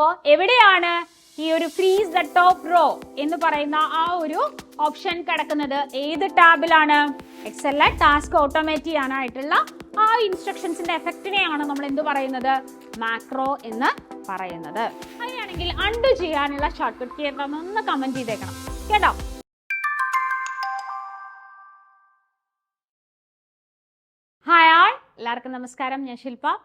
അപ്പോ എവിടെയാണ് ഈ ഒരു ഫ്രീസ് ദ ടോപ്പ് റോ എന്ന് പറയുന്ന ആ ഒരു ഓപ്ഷൻ കിടക്കുന്നത്? ഏത് ടാബിലാണ് എക്സലിലെ ടാസ്ക് ഓട്ടോമേറ്റ് ചെയ്യാനായിട്ടുള്ള ആ ഇൻസ്ട്രക്ഷൻസിന്റെ എഫക്റ്റിനെയാണ് നമ്മൾ എന്ത് പറയുന്നത്? മാക്രോ എന്ന് പറയുന്നത്. അങ്ങനെയാണെങ്കിൽ അൺഡു ചെയ്യാനുള്ള ഷോർട്ട് കട്ട് കീ ഒന്ന് കമന്റ് ചെയ്തേക്കണം. കേട്ടോ? ഹായ് ആൾ എല്ലാവർക്കും നമസ്കാരം. ഞാൻ ശില്പ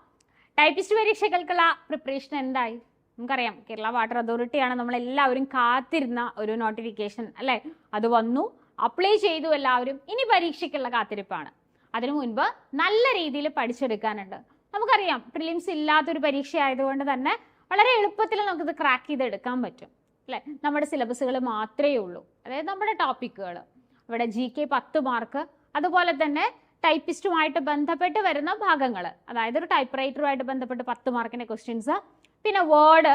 ടൈപ്പിസ്റ്റ് പരീക്ഷകൾക്കുള്ള പ്രിപ്പറേഷൻ എന്തായി? നമുക്കറിയാം കേരള വാട്ടർ അതോറിറ്റിയാണ് നമ്മളെല്ലാവരും കാത്തിരുന്ന ഒരു നോട്ടിഫിക്കേഷൻ അല്ലേ? അത് വന്നു അപ്ലൈ ചെയ്തു എല്ലാവരും. ഇനി പരീക്ഷയ്ക്കുള്ള കാത്തിരിപ്പാണ്. അതിനു മുൻപ് നല്ല രീതിയിൽ പഠിച്ചെടുക്കാനുണ്ട്. നമുക്കറിയാം പ്രിലിംസ് ഇല്ലാത്തൊരു പരീക്ഷ ആയതുകൊണ്ട് തന്നെ വളരെ എളുപ്പത്തിൽ നമുക്കിത് ക്രാക്ക് ചെയ്തെടുക്കാൻ പറ്റും അല്ലേ? നമ്മുടെ സിലബസുകൾ മാത്രമേ ഉള്ളൂ. അതായത് നമ്മുടെ ടോപ്പിക്കുകൾ ഇവിടെ ജി കെ പത്ത് മാർക്ക് അതുപോലെ തന്നെ ടൈപ്പിസ്റ്റുമായിട്ട് ബന്ധപ്പെട്ട് വരുന്ന ഭാഗങ്ങൾ അതായത് ഒരു ടൈപ്പ് റൈറ്ററുമായിട്ട് ബന്ധപ്പെട്ട് പത്ത് മാർക്കിന്റെ ക്വസ്റ്റ്യൻസ് പിന്നെ വേർഡ്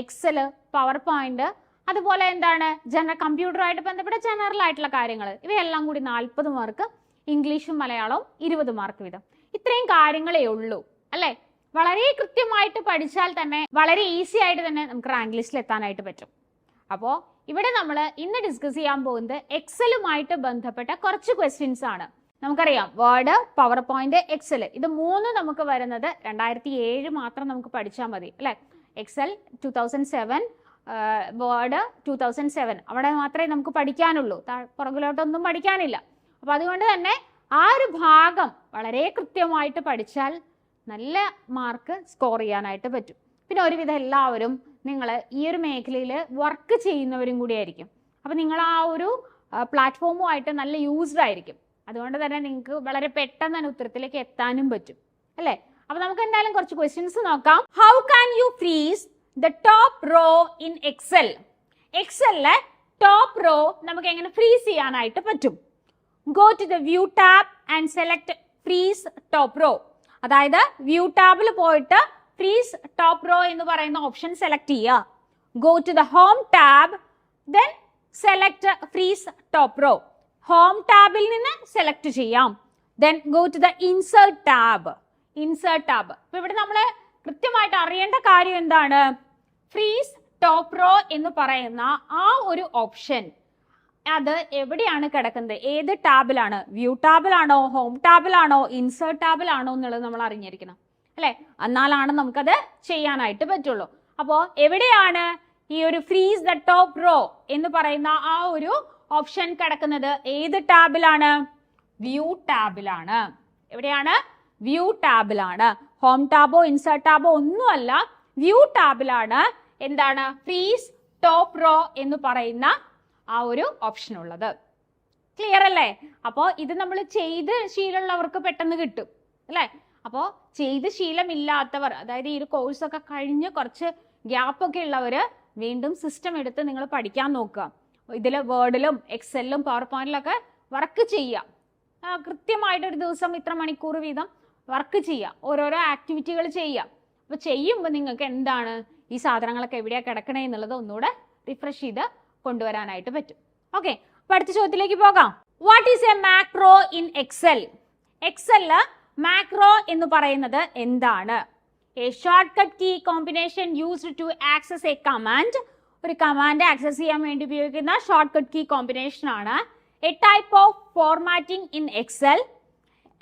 എക്സൽ പവർ പോയിന്റ് അതുപോലെ എന്താണ്? ജനറൽ കമ്പ്യൂട്ടറുമായിട്ട് ബന്ധപ്പെട്ട ജനറൽ ആയിട്ടുള്ള കാര്യങ്ങൾ. ഇവയെല്ലാം കൂടി നാൽപ്പത് മാർക്ക് ഇംഗ്ലീഷും മലയാളവും ഇരുപത് മാർക്ക് വീതം. ഇത്രയും കാര്യങ്ങളേ ഉള്ളൂ അല്ലേ? വളരെ കൃത്യമായിട്ട് പഠിച്ചാൽ തന്നെ വളരെ ഈസി ആയിട്ട് തന്നെ നമുക്ക് റാങ്ക് ലിസ്റ്റിൽ എത്താനായിട്ട് പറ്റും. അപ്പോൾ ഇവിടെ നമ്മൾ ഇന്ന് ഡിസ്കസ് ചെയ്യാൻ പോകുന്നത് എക്സലുമായിട്ട് ബന്ധപ്പെട്ട കുറച്ച് ക്വസ്റ്റ്യൻസ് ആണ്. നമുക്കറിയാം വേർഡ് പവർ പോയിന്റ് എക്സൽ ഇത് മൂന്ന് നമുക്ക് വരുന്നത് രണ്ടായിരത്തി ഏഴ് മാത്രം നമുക്ക് പഠിച്ചാൽ മതി അല്ലേ? Excel two thousand seven Word two thousand seven അവിടെ മാത്രമേ നമുക്ക് പഠിക്കാനുള്ളൂ. പുറകിലോട്ടൊന്നും പഠിക്കാനില്ല. അപ്പോൾ അതുകൊണ്ട് തന്നെ ആ ഒരു ഭാഗം വളരെ കൃത്യമായിട്ട് പഠിച്ചാൽ നല്ല മാർക്ക് സ്കോർ ചെയ്യാനായിട്ട് പറ്റും. പിന്നെ ഒരുവിധം എല്ലാവരും നിങ്ങൾ ഈ ഒരു മേഖലയിൽ വർക്ക് ചെയ്യുന്നവരും കൂടിയായിരിക്കും അപ്പോൾ നിങ്ങൾ ആ ഒരു പ്ലാറ്റ്ഫോമുമായിട്ട് നല്ല യൂസ്ഡ് ആയിരിക്കും. അതുകൊണ്ട് തന്നെ നിങ്ങൾക്ക് വളരെ പെട്ടെന്ന് തന്നെ ഉത്തരത്തിലേക്ക് എത്താനും പറ്റും. അല്ലേ? അപ്പൊ നമുക്ക് എന്തായാലും കുറച്ച് ക്വസ്റ്റ്യൻസ് നോക്കാം. How can you freeze the top row in Excel എക്സലിലെ top row നമുക്ക് എങ്ങനെ ഫ്രീസ് ചെയ്യാനായിട്ട് പറ്റും? Go to the view tab and select freeze top row അതായത് വ്യൂ ടാബിൽ പോയിട്ട് ഫ്രീസ് ടോപ്പ് റോ എന്ന് പറയുന്ന ഓപ്ഷൻ സെലക്ട് ചെയ്യുക. Go to the home tab then select freeze top row home ടാബിൽ നിന്ന് സെലക്ട് ചെയ്യാം. Then go to the insert tab insert tab അപ്പൊ ഇവിടെ നമ്മൾ കൃത്യമായിട്ട് അറിയേണ്ട കാര്യം എന്താണ്? ഫ്രീസ് ടോപ്പ് റോ എന്ന് പറയുന്ന ആ ഒരു ഓപ്ഷൻ അത് എവിടെയാണ് കിടക്കുന്നത്? ഏത് ടാബിലാണ് വ്യൂ ടാബിലാണോ ഹോം ടാബിലാണോ ഇൻസേർട്ട് ടാബിലാണോ എന്നുള്ളത് നമ്മൾ അറിഞ്ഞിരിക്കണം. അല്ലെ? എന്നാലാണ് നമുക്കത് ചെയ്യാനായിട്ട് പറ്റുള്ളൂ. അപ്പോൾ എവിടെയാണ് ഈ ഒരു ഫ്രീസ് ദ ടോപ്പ് റോ എന്ന് പറയുന്ന ആ ഒരു ഓപ്ഷൻ കിടക്കുന്നത് ഏത് ടാബിലാണ്? വ്യൂ ടാബിലാണ്. എവിടെയാണ്? വ്യൂ ടാബിലാണ്. ഹോം ടാബോ ഇൻസേർട്ട് ടാബോ ഒന്നുമല്ല. വ്യൂ ടാബിലാണ്. എന്താണ്? ഫ്രീസ് ടോപ്പ് റോ എന്ന് പറയുന്ന ആ ഒരു ഓപ്ഷൻ ഉള്ളത്. ക്ലിയർ അല്ലേ? അപ്പോൾ ഇത് നമ്മൾ ചെയ്ത് ശീലമുള്ളവർക്ക് പെട്ടെന്ന് കിട്ടും. അല്ലേ? അപ്പോൾ ചെയ്ത് ശീലമില്ലാത്തവർ അതായത് ഈ ഒരു കോഴ്സൊക്കെ കഴിഞ്ഞ് കുറച്ച് ഗ്യാപ്പൊക്കെ ഉള്ളവർ വീണ്ടും സിസ്റ്റം എടുത്ത് നിങ്ങൾ പഠിക്കാൻ നോക്കുക. ഇതിൽ വേർഡിലും എക്സലിലും പവർ പോയിന്റിലൊക്കെ വർക്ക് ചെയ്യാം. കൃത്യമായിട്ട് ഒരു ദിവസം ഇത്ര മണിക്കൂർ വീതം വർക്ക് ചെയ്യാം. ഓരോരോ ആക്ടിവിറ്റികൾ ചെയ്യാം. അപ്പോൾ ചെയ്യുമ്പോൾ നിങ്ങൾക്ക് എന്താണ്? ഈ സാധനങ്ങളൊക്കെ എവിടെയാണ് കിടക്കണേ എന്നുള്ളത് ഒന്നുകൂടെ റിഫ്രഷ് ചെയ്ത് കൊണ്ടുവരാനായിട്ട് പറ്റും. ഓക്കെ അപ്പോൾ അടുത്ത ചോദ്യത്തിലേക്ക് പോകാം. What is a macro in Excel എക്സലിൽ macro എന്ന് പറയുന്നത് എന്താണ്? A shortcut key combination used to access a command ഒരു കമാൻഡ് ആക്സസ് ചെയ്യാൻ വേണ്ടി ഉപയോഗിക്കുന്ന ഷോർട്ട് കട്ട് കീ കോമ്പിനേഷൻ ആണ് a type of formatting in Excel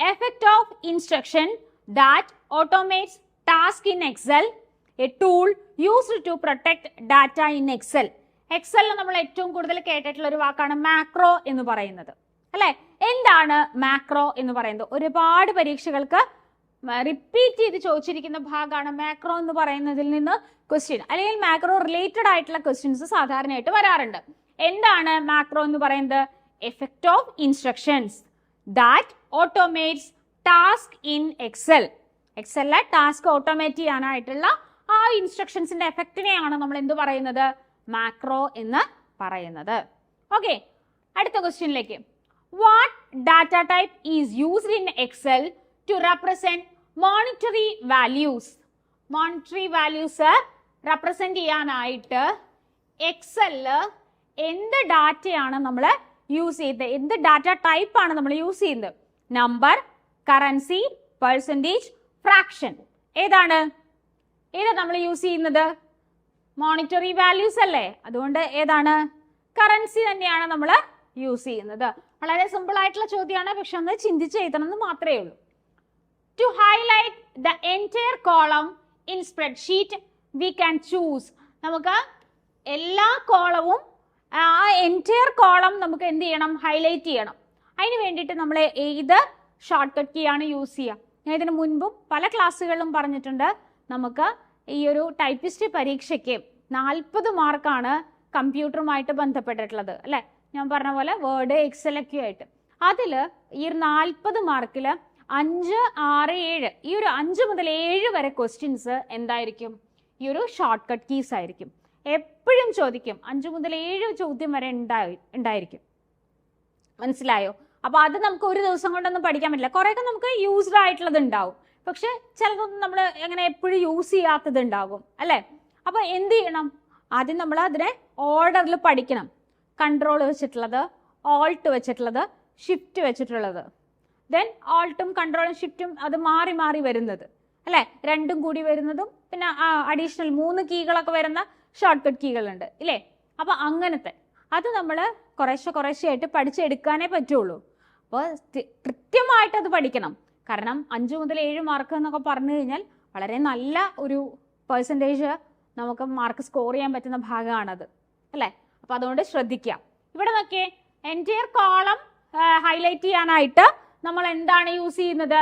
effect of instruction that automates task in Excel a tool used to protect data in Excel എക്സലിൽ നമ്മൾ ഏറ്റവും കൂടുതൽ കേട്ടിട്ടുള്ള ഒരു വാക്കാണ് മാക്രോ എന്ന് പറയുന്നത്. അല്ലെ? എന്താണ് മാക്രോ എന്ന് പറയുന്നത്? ഒരുപാട് പരീക്ഷകൾക്ക് റിപ്പീറ്റ് ചെയ്ത് ചോദിച്ചിരിക്കുന്ന ഭാഗമാണ് മാക്രോ എന്ന് പറയുന്നതിൽ നിന്ന് ക്വസ്റ്റ്യൻ അല്ലെങ്കിൽ മാക്രോ റിലേറ്റഡ് ആയിട്ടുള്ള ക്വസ്റ്റ്യൻസ് സാധാരണയായിട്ട് വരാറുണ്ട്. എന്താണ് മാക്രോ എന്ന് പറയുന്നത്? Effect of instructions that automates task in Excel എക്സലിലെ task automate ചെയ്യാനായിട്ടുള്ള ആ ഇൻസ്ട്രക്ഷൻസിന്റെ എഫക്റ്റിനെയാണ് നമ്മൾ എന്ത് പറയുന്നത്? മാക്രോ എന്ന് പറയുന്നത്. ഓക്കെ അടുത്ത ക്വസ്റ്റ്യനിലേക്ക് what data type is used in Excel to represent monetary values monetary values represent ചെയ്യാനായിട്ട് എക്സെൽ എന്ത് ഡാറ്റയാണ് നമ്മൾ യൂസ് ചെയ്യുന്നത് എന്ത് ഡാറ്റ ടൈപ്പ് ആണ് നമ്മൾ യൂസ് ചെയ്യുന്നത്? നമ്പർ കറൻസി പെർസെന്റേജ് ഫ്രാക്ഷൻ ഏതാണ്? ഏതാ നമ്മൾ യൂസ് ചെയ്യുന്നത്? മോണിറ്ററി വാല്യൂസ് അല്ലേ? അതുകൊണ്ട് ഏതാണ്? കറൻസി തന്നെയാണ് നമ്മൾ യൂസ് ചെയ്യുന്നത്. വളരെ സിമ്പിൾ ആയിട്ടുള്ള ചോദ്യമാണ്. പക്ഷെ ഒന്ന് ചിന്തിച്ച് എഴുതണം എന്ന് മാത്രമേ ഉള്ളൂ. To highlight the entire column in spreadsheet we can choose നമുക്ക് എല്ലാ കോളവും ആ എന്റയർ കോളം നമുക്ക് എന്ത് ചെയ്യണം? ഹൈലൈറ്റ് ചെയ്യണം. അതിന് വേണ്ടിയിട്ട് നമ്മൾ ഏത് ഷോർട്ട് കട്ട് കീ ആണ് യൂസ് ചെയ്യുക? ഞാൻ ഇതിന് മുൻപും പല ക്ലാസ്സുകളിലും പറഞ്ഞിട്ടുണ്ട്. നമുക്ക് ഈ ഒരു ടൈപ്പിസ്റ്റ് പരീക്ഷയ്ക്ക് നാൽപ്പത് മാർക്കാണ് കമ്പ്യൂട്ടറുമായിട്ട് ബന്ധപ്പെട്ടിട്ടുള്ളത് അല്ലേ? ഞാൻ പറഞ്ഞ പോലെ വേർഡ് എക്സൽ ഒക്കെ ആയിട്ട്. അതിൽ ഈ നാൽപ്പത് മാർക്കിൽ അഞ്ച് ആറ് ഏഴ്. ഈ ഒരു അഞ്ച് മുതൽ ഏഴ് വരെ ക്വസ്റ്റ്യൻസ് എന്തായിരിക്കും? ഈ ഒരു ഷോർട്ട് കട്ട് കീസ് ആയിരിക്കും. എപ്പോഴും ചോദിക്കും അഞ്ച് മുതൽ ഏഴ് ചോദ്യം വരെ ഉണ്ടായി ഉണ്ടായിരിക്കും. മനസ്സിലായോ? അപ്പൊ അത് നമുക്ക് ഒരു ദിവസം കൊണ്ടൊന്നും പഠിക്കാൻ പറ്റില്ല. കുറേയൊക്കെ നമുക്ക് യൂസ്ഡ് ആയിട്ടുള്ളത് ഉണ്ടാവും. പക്ഷെ ചിലതൊന്നും നമ്മൾ എങ്ങനെ എപ്പോഴും യൂസ് ചെയ്യാത്തത് ഉണ്ടാകും അല്ലേ? അപ്പൊ എന്ത് ചെയ്യണം? ആദ്യം നമ്മൾ അതിനെ ഓർഡറിൽ പഠിക്കണം. കൺട്രോൾ വെച്ചിട്ടുള്ളത് ഓൾട്ട് വെച്ചിട്ടുള്ളത് ഷിഫ്റ്റ് വെച്ചിട്ടുള്ളത്. ദെൻ ഓൾട്ടും കൺട്രോളും ഷിഫ്റ്റും അത് മാറി മാറി വരുന്നത്. അല്ലേ? രണ്ടും കൂടി വരുന്നതും പിന്നെ അഡീഷണൽ മൂന്ന് കീകളൊക്കെ വരുന്ന ഷോർട്ട് കട്ട് കീകളുണ്ട്. ഇല്ലേ? അപ്പൊ അങ്ങനത്തെ. അത് നമ്മൾ കുറേശ്ശെ കുറേശ്ശെ ആയിട്ട് പഠിച്ചെടുക്കാനേ പറ്റുള്ളൂ. അപ്പോൾ കൃത്യമായിട്ട് അത് പഠിക്കണം. കാരണം അഞ്ച് മുതൽ ഏഴ് മാർക്ക് എന്നൊക്കെ പറഞ്ഞു കഴിഞ്ഞാൽ വളരെ നല്ല ഒരു പെർസെന്റേജ് നമുക്ക് മാർക്ക് സ്കോർ ചെയ്യാൻ പറ്റുന്ന ഭാഗമാണത്. അല്ലേ? അപ്പോൾ അതുകൊണ്ട് ശ്രദ്ധിക്കാം. ഇവിടെ നോക്കിയേ എന്റയർ കോളം ഹൈലൈറ്റ് ചെയ്യാനായിട്ട് നമ്മൾ എന്താണ് യൂസ് ചെയ്യുന്നത്?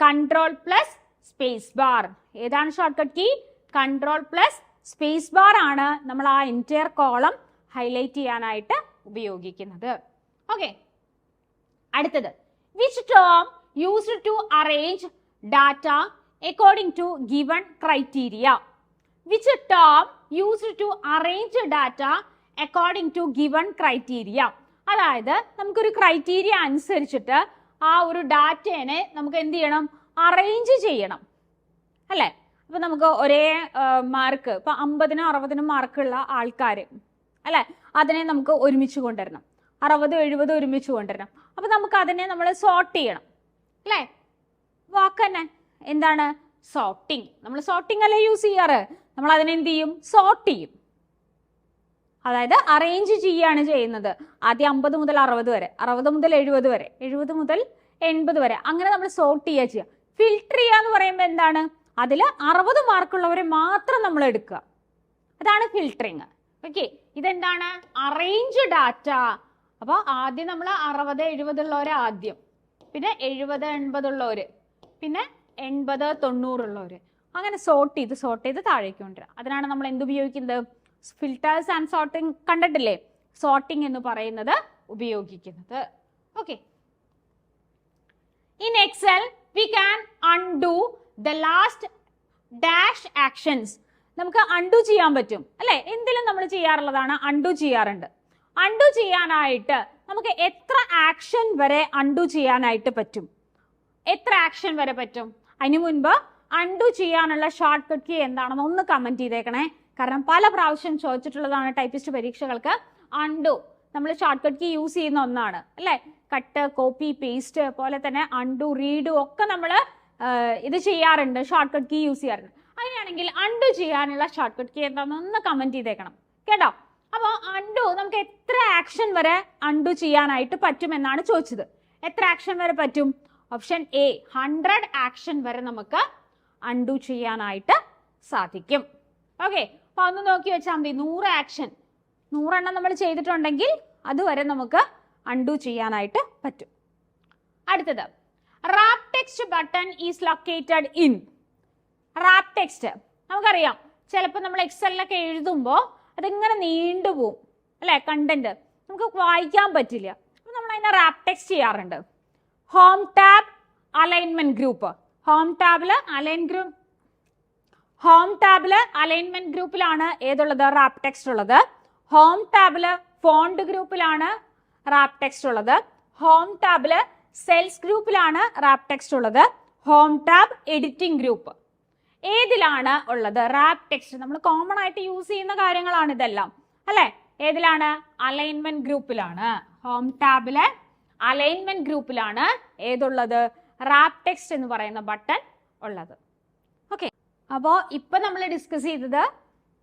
കൺട്രോൾ പ്ലസ് സ്പേസ് ബാർ ഏതാണ് shortcut key control plus space bar ആണ് നമ്മൾ ആ എന്റയർ കോളം ഹൈലൈറ്റ് ചെയ്യാനായിട്ട് ഉപയോഗിക്കുന്നത്. ഓക്കെ അടുത്തത്. Which term used to arrange data according to given criteria which term used to arrange data according to given criteria അതായത് നമുക്കൊരു criteria അനുസരിച്ചിട്ട് ആ ഒരു ഡാറ്റേനെ നമുക്ക് എന്ത് ചെയ്യണം? അറേഞ്ച് ചെയ്യണം. അല്ലേ? അപ്പൊ നമുക്ക് ഒരേ മാർക്ക് ഇപ്പൊ അമ്പതിനും അറുപതിനും മാർക്കുള്ള ആൾക്കാർ അല്ലേ? അതിനെ നമുക്ക് ഒരുമിച്ച് കൊണ്ടുവരണം. അറുപത് എഴുപത് ഒരുമിച്ച് കൊണ്ടുവരണം. അപ്പൊ നമുക്ക് അതിനെ നമ്മൾ സോർട്ട് ചെയ്യണം. അല്ലേ? വാക്ക് തന്നെ. എന്താണ്? സോർട്ടിങ് നമ്മൾ സോർട്ടിങ് അല്ലേ യൂസ് ചെയ്യാറ്? നമ്മൾ അതിനെന്ത് ചെയ്യും? സോർട്ട് ചെയ്യും. അതായത് അറേഞ്ച് ചെയ്യാണ് ചെയ്യുന്നത്. ആദ്യം അമ്പത് മുതൽ അറുപത് വരെ. അറുപത് മുതൽ എഴുപത് വരെ. എഴുപത് മുതൽ എൺപത് വരെ. അങ്ങനെ നമ്മൾ സോർട്ട് ചെയ്യുക ചെയ്യുക ഫിൽട്ടർ ചെയ്യുക എന്ന് പറയുമ്പോൾ എന്താണ്? അതിൽ അറുപത് മാർക്കുള്ളവരെ മാത്രം നമ്മൾ എടുക്കുക. അതാണ് ഫിൽട്ടറിങ് ഓക്കെ ഇതെന്താണ്? അറേഞ്ച് ഡാറ്റ അപ്പോൾ ആദ്യം നമ്മൾ അറുപത് എഴുപതുള്ളവരെ ആദ്യം. പിന്നെ എഴുപത് എൺപതുള്ളവർ പിന്നെ എൺപത് തൊണ്ണൂറുള്ളവർ അങ്ങനെ സോർട്ട് ചെയ്ത് സോർട്ട് ചെയ്ത് താഴേക്ക് കൊണ്ടുവരാം അതിനാണ് നമ്മൾ എന്ത് ഉപയോഗിക്കുന്നത്? ഫിൽറ്റേഴ്സ് ആൻഡ് സോർട്ടിങ് കണ്ടിട്ടില്ലേ? സോർട്ടിങ് എന്ന് പറയുന്നത് ഉപയോഗിക്കുന്നത്. Okay in Excel we can undo the last dash actions നമുക്ക് അൺഡു ചെയ്യാൻ പറ്റും. അല്ലെ? എന്തിലും നമ്മൾ ചെയ്യാറുള്ളതാണ് അൺഡു ചെയ്യാറുണ്ട്. അൺഡു ചെയ്യാനായിട്ട് നമുക്ക് എത്ര ആക്ഷൻ വരെ അൺഡു ചെയ്യാനായിട്ട് പറ്റും? എത്ര ആക്ഷൻ വരെ പറ്റും? അതിനു മുൻപ് അൺഡു ചെയ്യാനുള്ള ഷോർട്ട് കട്ട് കീ എന്താണെന്ന് ഒന്ന് കമന്റ് ചെയ്തേക്കണേ. കാരണം പല പ്രാവശ്യം ചോദിച്ചിട്ടുള്ളതാണ് ടൈപ്പിസ്റ്റ് പരീക്ഷകൾക്ക്. അൺഡു നമ്മൾ ഷോർട്ട് കട്ട് കീ യൂസ് ചെയ്യുന്ന ഒന്നാണ്. അല്ലേ? കട്ട് കോപ്പി പേസ്റ്റ് പോലെ തന്നെ അൺഡു റീഡു ഒക്കെ നമ്മൾ ഇത് ചെയ്യാറുണ്ട്. ഷോർട്ട് കട്ട് കീ യൂസ് ചെയ്യാറുണ്ട്. അങ്ങനെയാണെങ്കിൽ അൺഡു ചെയ്യാനുള്ള ഷോർട്ട് കട്ട് കീ എന്താണെന്ന് ഒന്ന് കമന്റ് ചെയ്തേക്കണം. കേട്ടോ? അപ്പോൾ അൺഡു നമുക്ക് എത്ര ആക്ഷൻ വരെ അൺഡു ചെയ്യാനായിട്ട് പറ്റുമെന്നാണ് ചോദിച്ചത്. എത്ര ആക്ഷൻ വരെ പറ്റും? ഓപ്ഷൻ എ ഹൺഡ്രഡ് ആക്ഷൻ വരെ നമുക്ക് അൺഡു ചെയ്യാനായിട്ട് സാധിക്കും. ഓക്കെ അപ്പൊ ഒന്ന് നോക്കി വെച്ചാൽ മതി. നൂറ് ആക്ഷൻ നൂറെണ്ണം നമ്മൾ ചെയ്തിട്ടുണ്ടെങ്കിൽ അതുവരെ നമുക്ക് അൺഡു ചെയ്യാനായിട്ട് പറ്റും. അടുത്തത്. Wrap text button is located in wrap text നമുക്കറിയാം. ചിലപ്പോൾ നമ്മൾ എക്സലിലൊക്കെ എഴുതുമ്പോൾ അതിങ്ങനെ നീണ്ടുപോകും അല്ലേ? കണ്ടന്റ് നമുക്ക് വായിക്കാൻ പറ്റില്ല. അപ്പം നമ്മൾ അതിനെ റാപ്പ് ടെക്സ്റ്റ് ചെയ്യാറുണ്ട്. Home tab alignment group home ടാബിൽ അലൈൻ ഗ്രൂപ്പ് ഹോം ടാബിൽ അലൈൻമെന്റ് ഗ്രൂപ്പിലാണ് ഏതുള്ളത്? റാപ്പ് ടെക്സ്റ്റ് ഉള്ളത്. ഹോം ടാബിൽ ഫോണ്ട് ഗ്രൂപ്പിലാണ് റാപ്പ് ടെക്സ്റ്റ് ഉള്ളത്. ഹോം ടാബിൽ സെൽസ് ഗ്രൂപ്പിലാണ് റാപ്പ് ടെക്സ്റ്റ് ഉള്ളത്. ഹോം ടാബ് എഡിറ്റിംഗ് ഗ്രൂപ്പ് ഏതിലാണ് ഉള്ളത്? റാപ്പ് ടെക്സ്റ്റ് നമ്മൾ കോമൺ ആയിട്ട് യൂസ് ചെയ്യുന്ന കാര്യങ്ങളാണ് ഇതെല്ലാം. അല്ലെ? ഏതിലാണ്? അലൈൻമെന്റ് ഗ്രൂപ്പിലാണ്. ഹോം ടാബിലെ അലൈൻമെന്റ് ഗ്രൂപ്പിലാണ് ഏതുള്ളത്? റാപ്പ് ടെക്സ്റ്റ് എന്ന് പറയുന്ന ബട്ടൺ ഉള്ളത്. ഓക്കെ അപ്പോൾ ഇപ്പം നമ്മൾ ഡിസ്കസ് ചെയ്തത്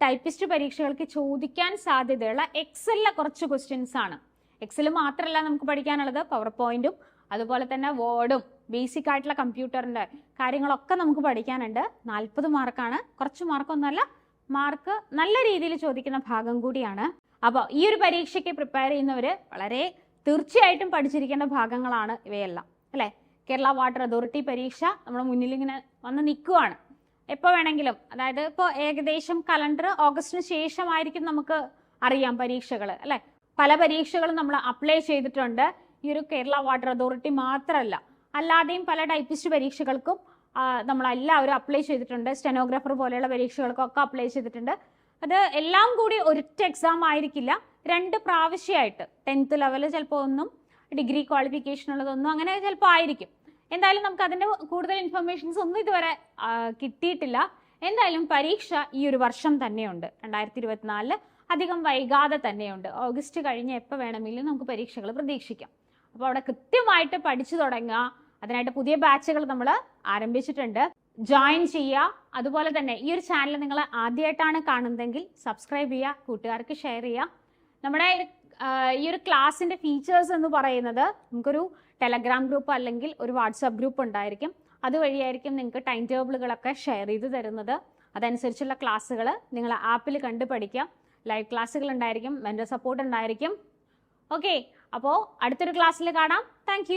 ടൈപ്പിസ്റ്റ് പരീക്ഷകൾക്ക് ചോദിക്കാൻ സാധ്യതയുള്ള എക്സലിലെ കുറച്ച് ക്വസ്റ്റ്യൻസ് ആണ്. എക്സൽ മാത്രമല്ല നമുക്ക് പഠിക്കാനുള്ളത് പവർ പോയിന്റും അതുപോലെ തന്നെ വേർഡും ബേസിക് ആയിട്ടുള്ള കമ്പ്യൂട്ടറിന്റെ കാര്യങ്ങളൊക്കെ നമുക്ക് പഠിക്കാനുണ്ട്. നാൽപ്പത് മാർക്കാണ് കുറച്ച് മാർക്കൊന്നുമല്ല മാർക്ക് നല്ല രീതിയിൽ ചോദിക്കുന്ന ഭാഗം കൂടിയാണ്. അപ്പോൾ ഈ ഒരു പരീക്ഷയ്ക്ക് പ്രിപ്പയർ ചെയ്യുന്നവർ വളരെ തീർച്ചയായിട്ടും പഠിച്ചിരിക്കേണ്ട ഭാഗങ്ങളാണ് ഇവയെല്ലാം. അല്ലേ? കേരള വാട്ടർ അതോറിറ്റി പരീക്ഷ നമ്മുടെ മുന്നിൽ ഇങ്ങനെ വന്ന് നിൽക്കുവാണ്. എപ്പോൾ വേണമെങ്കിലും അതായത് ഇപ്പോൾ ഏകദേശം കലണ്ടർ ഓഗസ്റ്റിന് ശേഷമായിരിക്കും നമുക്ക് അറിയാം പരീക്ഷകൾ അല്ലേ? പല പരീക്ഷകളും നമ്മൾ അപ്ലൈ ചെയ്തിട്ടുണ്ട്. ഈ ഒരു കേരള വാട്ടർ അതോറിറ്റി മാത്രമല്ല അല്ലാതെയും പല ടൈപ്പിസ്റ്റ് പരീക്ഷകൾക്കും നമ്മൾ എല്ലാവരും അപ്ലൈ ചെയ്തിട്ടുണ്ട്. സ്റ്റെനോഗ്രാഫർ പോലെയുള്ള പരീക്ഷകൾക്കൊക്കെ അപ്ലൈ ചെയ്തിട്ടുണ്ട്. അത് എല്ലാം കൂടി ഒരൊറ്റ എക്സാം ആയിരിക്കില്ല രണ്ട് പ്രാവശ്യമായിട്ട്. ടെൻത്ത് ലെവൽ ചിലപ്പോൾ ഒന്നും ഡിഗ്രി ക്വാളിഫിക്കേഷൻ ഉള്ളതൊന്നും അങ്ങനെ ചിലപ്പോൾ ആയിരിക്കും. എന്തായാലും നമുക്ക് അതിന്റെ കൂടുതൽ ഇൻഫർമേഷൻസ് ഒന്നും ഇതുവരെ കിട്ടിയിട്ടില്ല. എന്തായാലും പരീക്ഷ ഈ ഒരു വർഷം തന്നെയുണ്ട്. രണ്ടായിരത്തി ഇരുപത്തിനാലിൽ അധികം വൈകാതെ തന്നെയുണ്ട്. ഓഗസ്റ്റ് കഴിഞ്ഞ് എപ്പോൾ വേണമെങ്കിലും നമുക്ക് പരീക്ഷകൾ പ്രതീക്ഷിക്കാം. അപ്പോൾ അവിടെ കൃത്യമായിട്ട് പഠിച്ചു തുടങ്ങുക. അതിനായിട്ട് പുതിയ ബാച്ചുകൾ നമ്മൾ ആരംഭിച്ചിട്ടുണ്ട്. ജോയിൻ ചെയ്യുക. അതുപോലെ തന്നെ ഈ ഒരു ചാനൽ നിങ്ങൾ ആദ്യമായിട്ടാണ് കാണുന്നതെങ്കിൽ സബ്സ്ക്രൈബ് ചെയ്യുക. കൂട്ടുകാർക്ക് ഷെയർ ചെയ്യുക. നമ്മുടെ ഈ ഒരു ക്ലാസ്സിന്റെ ഫീച്ചേഴ്സ് എന്ന് പറയുന്നത് നമുക്കൊരു ടെലഗ്രാം ഗ്രൂപ്പ് അല്ലെങ്കിൽ ഒരു വാട്സാപ്പ് ഗ്രൂപ്പ് ഉണ്ടായിരിക്കും. അതുവഴിയായിരിക്കും നിങ്ങൾക്ക് ടൈം ടേബിളുകളൊക്കെ ഷെയർ ചെയ്ത് തരുന്നത്. അതനുസരിച്ചുള്ള ക്ലാസ്സുകൾ നിങ്ങൾ ആപ്പിൽ കണ്ട് പഠിക്കാം ലൈവ് ക്ലാസ്സുകൾ ഉണ്ടായിരിക്കും മെന്റർ സപ്പോർട്ട് ഉണ്ടായിരിക്കും. ഓക്കെ അപ്പോൾ അടുത്തൊരു ക്ലാസ്സിൽ കാണാം. താങ്ക്